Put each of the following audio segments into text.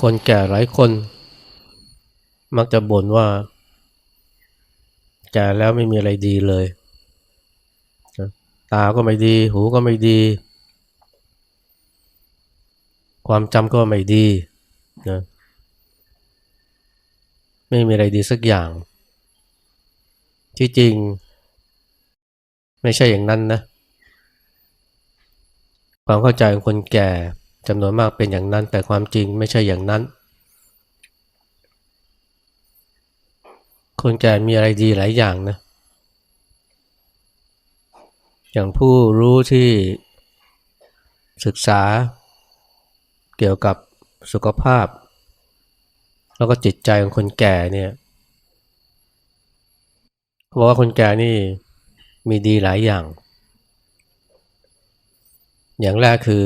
คนแก่หลายคน มักจะบ่นว่า แก่แล้วไม่มีอะไรดีเลย ตาก็ไม่ดี หูก็ไม่ดี ความจำก็ไม่ดีนะไม่มีอะไรดีสักอย่าง ที่จริง ไม่ใช่อย่างนั้นนะ ความเข้าใจของคนแก่ จำนวนมากเป็นอย่างนั้น แต่ความจริงไม่ใช่อย่างนั้น คนแก่มีอะไรดีหลายอย่างนะ อย่างผู้รู้ที่ศึกษาเกี่ยวกับสุขภาพ แล้วก็จิตใจของคนแก่เนี่ยบอกว่าคนแก่นี่มีดีหลายอย่าง อย่างแรกคือ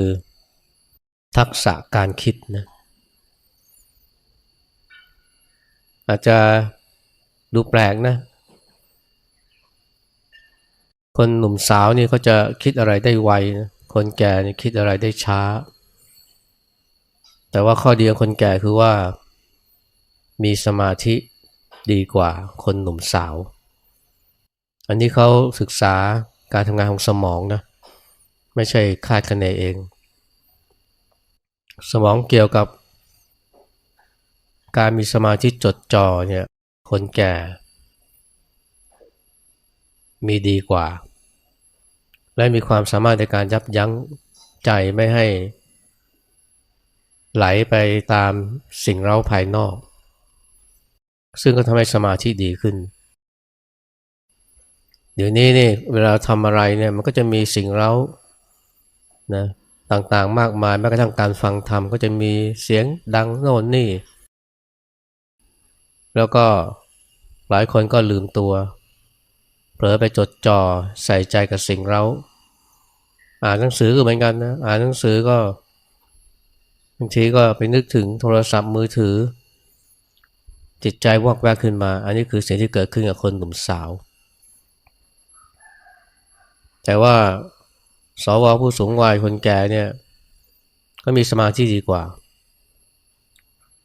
ทักษะการคิดนะอาจจะดูแปลกนะ คนหนุ่มสาวนี่เขาจะคิดอะไรได้ไวนะคนแก่นี่คิดอะไรได้ช้า แต่ว่าข้อดีของคนแก่คือว่ามีสมาธิดีกว่าคนหนุ่มสาว อันนี้เขาศึกษาการทำงานของสมองนะ ไม่ใช่คาดคะเนเอง สมองเกี่ยวกับ การมีสมาธิจดจ่อเนี่ยคนแก่ มีดีกว่า และมีความสามารถในการยับยั้งใจไม่ให้ ไหลไปตามสิ่งเร้าภายนอก ซึ่งก็ทำให้สมาธิดีขึ้น เดี๋ยวนี้นี่เวลาทำอะไรเนี่ยมันก็จะมีสิ่งเร้านะ ต่างๆ มากมายแม้กระทั่งการฟังธรรมก็จะมีเสียงดังโน่นนี่ แล้วก็หลายคนก็ลืมตัว เผลอไปจดจ่อใส่ใจกับสิ่งเร้าอ่านหนังสือก็เหมือนกันนะอ่านหนังสือก็บางทีก็ไปนึกถึงโทรศัพท์มือถือ จิตใจวอกแวกขึ้นมา อันนี้คือสิ่งที่เกิดขึ้นกับคนหนุ่มสาว แต่ว่า สวผู้สูงวัยคนแก่เนี่ย ก็มีสมาธิดีกว่า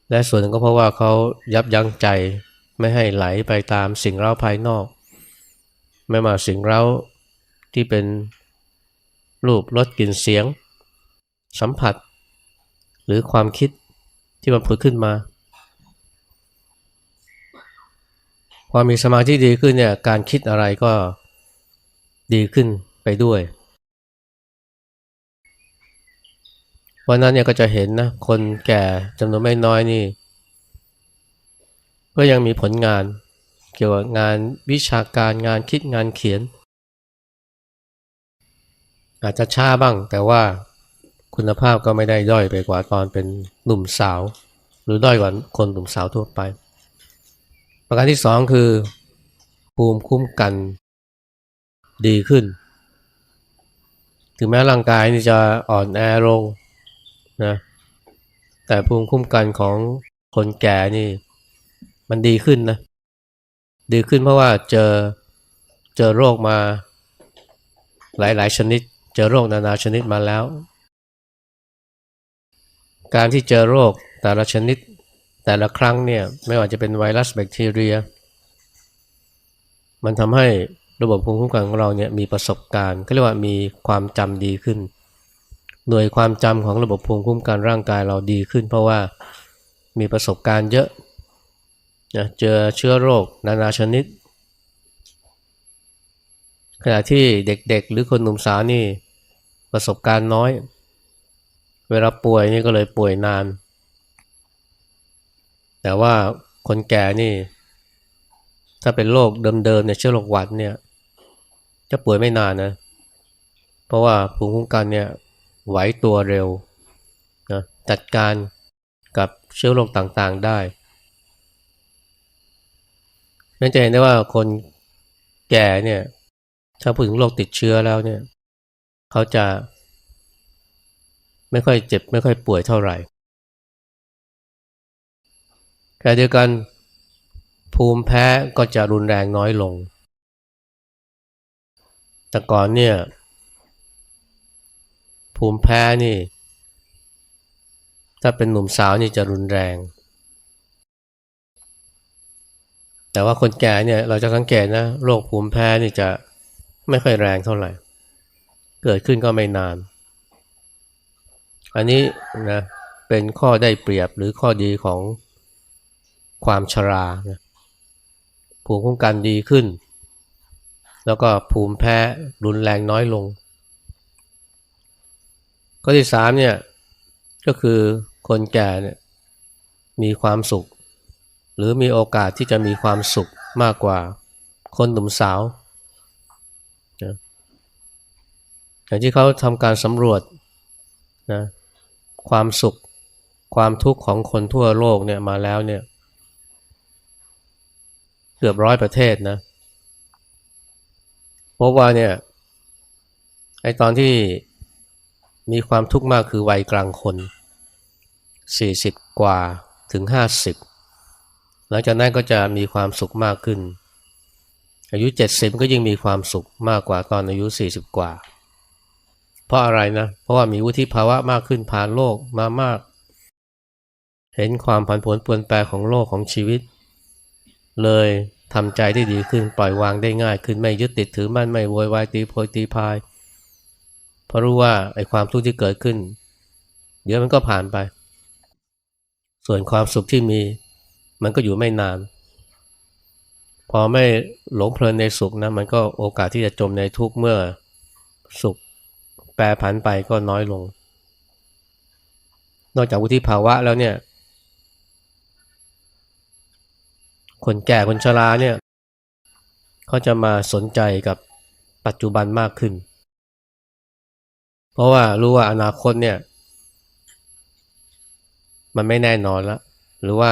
และส่วนหนึ่งก็เพราะว่าเขายับยั้งใจไม่ให้ไหลไปตามสิ่งเร้าภายนอก ไม่มาสิ่งเร้าที่เป็นรูปรสกลิ่นเสียง สัมผัส หรือความคิดที่มันผุดขึ้นมา พอมีสมาธิดีขึ้นเนี่ยการคิดอะไรก็ดีขึ้นไปด้วย วันนั้นเนี่ยก็จะเห็นนะคนแก่จำนวนไม่น้อยนี่ ก็ยังมีผลงาน เกี่ยวกับงานวิชาการงานคิดงานเขียน อาจจะช้าบ้าง แต่ว่าคุณภาพก็ไม่ได้ด้อยไปกว่าตอนเป็นหนุ่มสาว หรือด้อยกว่าคนหนุ่มสาวทั่วไป ประการที่สองคือภูมิคุ้มกันดีขึ้น ถึงแม้ร่างกายนี่จะอ่อนแอลง นะแต่ภูมิคุ้มกันของคนแก่นี่ มันดีขึ้นนะ ดีขึ้นเพราะว่าเจอเจอโรคมาหลาย ๆ ชนิด เจอโรคนานาชนิดมาแล้ว การที่เจอโรคแต่ละชนิดแต่ละครั้งเนี่ยไม่ว่าจะเป็นไวรัสแบคทีเรีย มันทำให้ระบบภูมิคุ้มกันของเราเนี่ยมีประสบการณ์ก็เรียกว่ามีความจำดีขึ้น หน่วยความจำของระบบภูมิคุ้มกันร่างกายเราดีขึ้น เพราะว่ามีประสบการณ์เยอะนะเจอเชื้อโรค นานาชนิด ขณะที่เด็กๆ หรือคนหนุ่มสาวนี่ประสบการณ์น้อย เวลาป่วยนี่ก็เลยป่วยนาน แต่ว่าคนแก่นี่ ถ้าเป็นโรคเดิมๆเนี่ยเชื้อโรคหวัดเนี่ย จะป่วยไม่นานนะ เพราะว่าภูมิคุ้มกันเนี่ย ไหวตัวเร็วนะจัดการกับเชื้อโรคต่างๆได้นั่นจะเห็นได้ว่าคนแก่เนี่ย ถ้าพูดถึงโรคติดเชื้อแล้วเนี่ย เขาจะไม่ค่อยเจ็บ ไม่ค่อยป่วยเท่าไหร่แค่เดียวกันภูมิแพ้ก็จะรุนแรงน้อยลง แต่ก่อนเนี่ย ภูมิแพ้นี่ ถ้าเป็นหนุ่มสาวนี่จะรุนแรง แต่ว่าคนแก่เนี่ยเราจะสังเกตนะโรคภูมิแพ้นี่จะไม่ค่อยแรงเท่าไหร่ เกิดขึ้นก็ไม่นาน อันนี้นะเป็นข้อได้เปรียบหรือข้อดีของความชรานะภูมิคุ้มกันดีขึ้น แล้วก็ภูมิแพ้รุนแรงน้อยลง ข้อที่สามเนี่ยก็คือคนแก่เนี่ยมีความสุข หรือมีโอกาสที่จะมีความสุขมากกว่าคนหนุ่มสาวนะอย่างที่เขาทำการสำรวจนะความสุขความทุกข์ของคนทั่วโลกเนี่ยมาแล้วเนี่ยเกือบร้อยประเทศนะพบว่าเนี่ยไอตอนที่ มีความทุกข์มากคือวัยกลางคน 40 กว่าถึง 50 หลังจากนั้นก็จะมีความสุขมากขึ้น อายุ 70 ก็ยิ่งมีความสุขมากกว่าตอนอายุ 40 กว่า เพราะอะไรนะ เพราะว่ามีวุฒิภาวะมากขึ้นผ่านโลกมามาก เห็นความผันผวนเปลี่ยนแปลงของโลกของชีวิต เลยทำใจได้ดีขึ้นปล่อยวางได้ง่ายขึ้นไม่ยึดติดถือมั่นไม่โวยวายตีโพยตีพาย เพราะรู้ว่าไอ้ความทุกข์ที่เกิดขึ้น เดี๋ยวมันก็ผ่านไป ส่วนความสุขที่มีมันก็อยู่ไม่นาน พอไม่หลงเพลินในสุขนะมันก็โอกาสที่จะจมในทุกข์เมื่อสุขแปรผันไปก็น้อยลง นอกจากวุฒิภาวะแล้วเนี่ย คนแก่คนชราเนี่ย เขาจะมาสนใจกับปัจจุบันมากขึ้น เพราะว่ารู้ว่าอนาคตเนี่ย มันไม่แน่นอนแล้วหรือว่า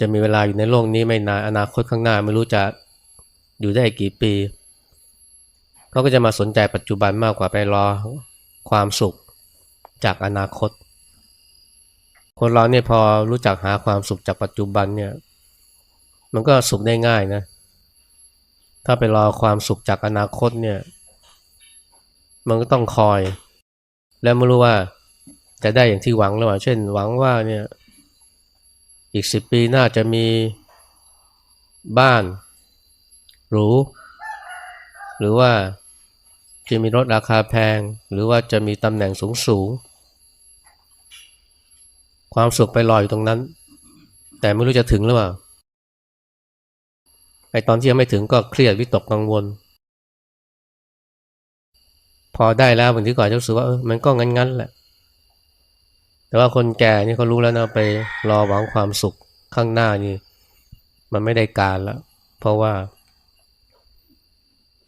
จะมีเวลาอยู่ในโลกนี้ไม่นานอนาคตข้างหน้าไม่รู้จะอยู่ได้กี่ปีเขาก็จะมาสนใจปัจจุบันมากกว่าไปรอความสุขจากอนาคต คนเราเนี่ยพอรู้จักหาความสุขจากปัจจุบันเนี่ย มันก็สุขได้ง่ายนะ ถ้าไปรอความสุขจากอนาคตเนี่ย มันก็ต้องคอย และไม่รู้ว่าจะได้อย่างที่หวังหรือเปล่าเช่น หวังว่าเนี่ยอีกสิบปีน่าจะมีบ้านหรูหรือว่าจะมีรถราคาแพง หรือว่าจะมีตำแหน่งสูงสูงความสุขไปลอยอยู่ตรงนั้น แต่ไม่รู้จะถึงหรือเปล่าไอตอนที่ยังไม่ถึงก็เครียดวิตกกังวล พอได้แล้วบางทีก็อาจจะรู้สึกว่ามันก็งั้นๆแหละ แต่ว่าคนแก่นี่เขารู้แล้วนะไปรอหวังความสุขข้างหน้านี่ มันไม่ได้การแล้ว เพราะว่า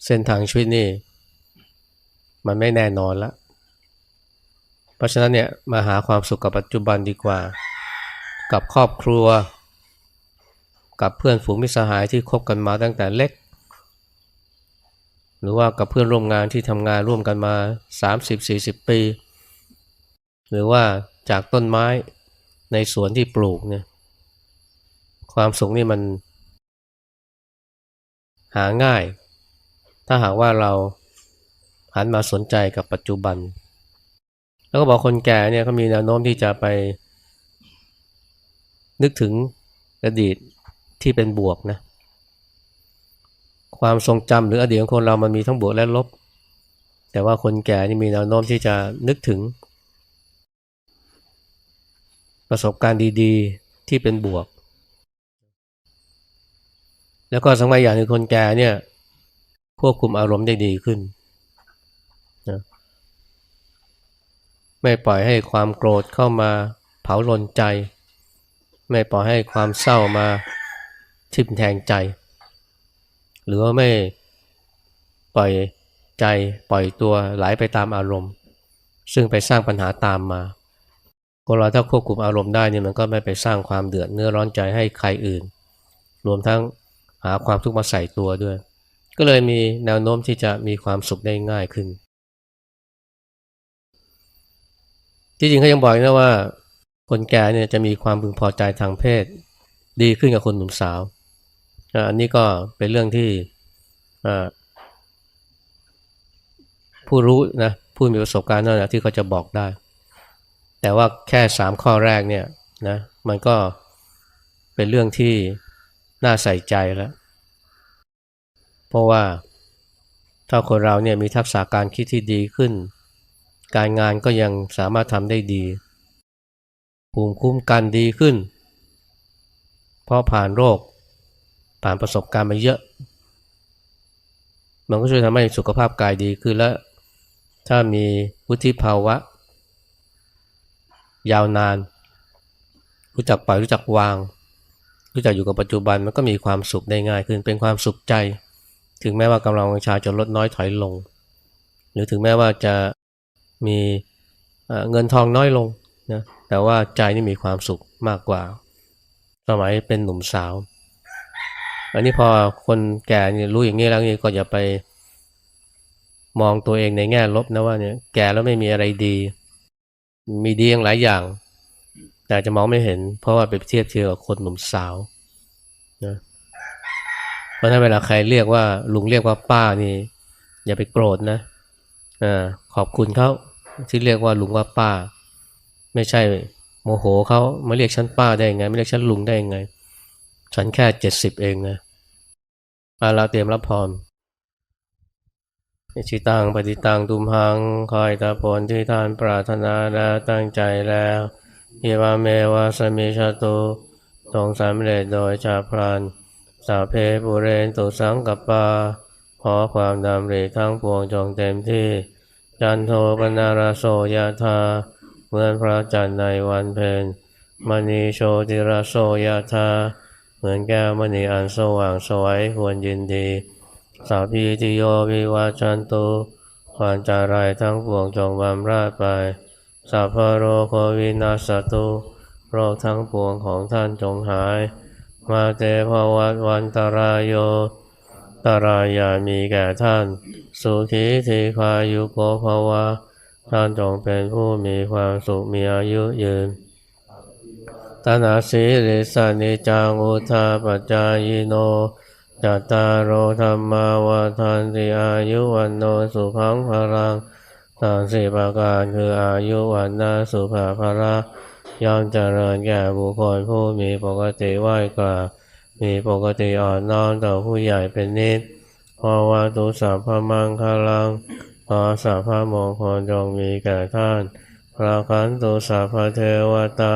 เส้นทางชีวิตนี่ มันไม่แน่นอนแล้วเพราะฉะนั้นเนี่ยมาหาความสุขกับปัจจุบันดีกว่า กับครอบครัว กับเพื่อนฝูงมิตรสหายที่คบกันมาตั้งแต่เล็ก หรือว่ากับเพื่อนร่วมงานที่ทำงานร่วมกันมา 30-40 ปี หรือว่าจากต้นไม้ในสวนที่ปลูกเนี่ยความสุขนี่มันหาง่าย ถ้าหากว่าเราหันมาสนใจกับปัจจุบัน แล้วก็บอกคนแก่เนี่ยเขามีแนวโน้มที่จะไป นึกถึงอดีตที่เป็นบวกนะ ความทรงจำหรืออดีตของคนเรามันมีทั้งบวกและลบ แต่ว่าคนแก่นี่มีแนวโน้มที่จะนึกถึง ประสบการณ์ดีๆที่เป็นบวก แล้วก็สำคัญอย่างหนึ่งคนแก่เนี่ยควบคุมอารมณ์ได้ดีขึ้นนะไม่ปล่อยให้ความโกรธเข้ามาเผาลนใจ ไม่ปล่อยให้ความเศร้ามาทิ่มแทงใจ หรือว่าไม่ปล่อยใจปล่อยตัวไหลไปตามอารมณ์ ซึ่งไปสร้างปัญหาตามมาคนเราถ้าควบคุมอารมณ์ได้เนี่ยมันก็ไม่ไปสร้างความเดือดเนื้อร้อนใจให้ใครอื่น รวมทั้งหาความทุกข์มาใส่ตัวด้วย ก็เลยมีแนวโน้มที่จะมีความสุขได้ง่ายขึ้น ที่จริงเขายังบอกนะว่า คนแก่เนี่ยจะมีความพึงพอใจทางเพศ ดีขึ้นกับคนหนุ่มสาว อันนี้ก็เป็นเรื่องที่ผู้รู้นะผู้มีประสบการณ์นั่นแหละที่เขาจะบอกได้ แต่ว่าแค่สามข้อแรกเนี่ยนะมันก็เป็นเรื่องที่น่าใส่ใจแล้ว เพราะว่าถ้าคนเราเนี่ยมีทักษะการคิดที่ดีขึ้น การงานก็ยังสามารถทำได้ดี ภูมิคุ้มกันดีขึ้น เพราะผ่านโรค ผ่านประสบการณ์มาเยอะ มันก็ช่วยทำให้สุขภาพกายดีขึ้นและถ้ามีวุฒิภาวะ ยาวนาน รู้จักปล่อยรู้จักวาง รู้จักอยู่กับปัจจุบันมันก็มีความสุขได้ง่ายขึ้นเป็นความสุขใจ ถึงแม้ว่ากำลังวังชาจะลดน้อยถอยลง หรือถึงแม้ว่าจะมีเอ่อเงินทองน้อยลงนะแต่ว่าใจนี่มีความสุขมากกว่า สมัยเป็นหนุ่มสาว อันนี้พอคนแก่เนี่ยรู้อย่างนี้แล้วนี่ก็อย่าไปมองตัวเองในแง่ลบนะว่าเนี่ยแก่แล้วไม่มีอะไรดี มีดีอย่างหลายอย่าง แต่จะมองไม่เห็น เพราะว่าไปเทียบเทียบกับคนหนุ่มสาวนะเพราะฉะนั้นเวลาใครเรียกว่า ลุงเรียกว่าป้านี่ อย่าไปโกรธนะอ่าขอบคุณเขาที่เรียกว่าลุงว่าป้า ไม่ใช่โมโหเขามาเรียกฉันป้าได้ยังไง ไม่เรียกฉันลุงได้ยังไง ฉันแค่เจ็ดสิบเองนะอาลาเตรียมรับพรอิชิตังปฏิตังตุมหังคอยตาผลที่ท่านปรารถนาและตั้งใจแล้วเยวาเมวาสมิชาตุจงสำเร็จโดยชาพลันสาเพปุเรนตุสังกปปาขอความดำริทั้งปวงจงเต็มที่ จันโทปนาราโสยธาเหมือนพระจันทร์ในวันเพ็ญมณีโชติราโสยธา เหมือนแก้วมณีอันสว่างสวยควรยินดีสาพีติโยวิวาจันตุความจารายทั้งปวงจงบำราดไปสัพพโรโควินาสตุโรคทั้งปวงของท่านจงหาย มาเตภวัตวันตรายโย ตรายามีแก่ท่าน สุขีทีคายุโกภวะท่านจงเป็นผู้มีความสุขมีอายุยืน ตนาสีริสานิจังอุทาปจายโนจัตตารโอธรรมาวาทันติอายุวันโนสุขังพลังทางสี่ประการคืออายุวันนาสุภาภละย่อมเจริญแก่บุคคลผู้มีปกติไหวกราบมีปกติอ่อนน้อมต่อผู้ใหญ่เป็นนิดภาวะตุสัพพมังคลังขอสัพพมงคลจงมีแก่ท่านพระคันตุสัพพเทวตา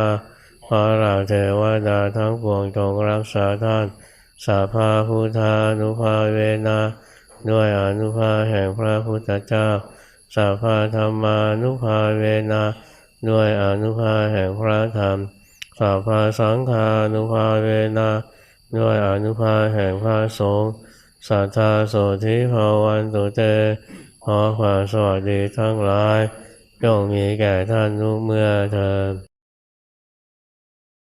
ขอเหล่าเทวดาทั้งปวงจงรักษาท่านสัพพาพุทธานุภาเวนะด้วยอนุภาแห่งพระพุทธเจ้าสัพพาธรรมานุภาเวนะด้วยอนุภาแห่งพระธรรมสัพพาสังฆานุภาเวนะด้วยอนุภาแห่งพระสงฆ์สัทธาโสธิภาวันตุเตขอความสวัสดีทั้งหลายจงมีแก่ท่านทุกเมื่อเธอ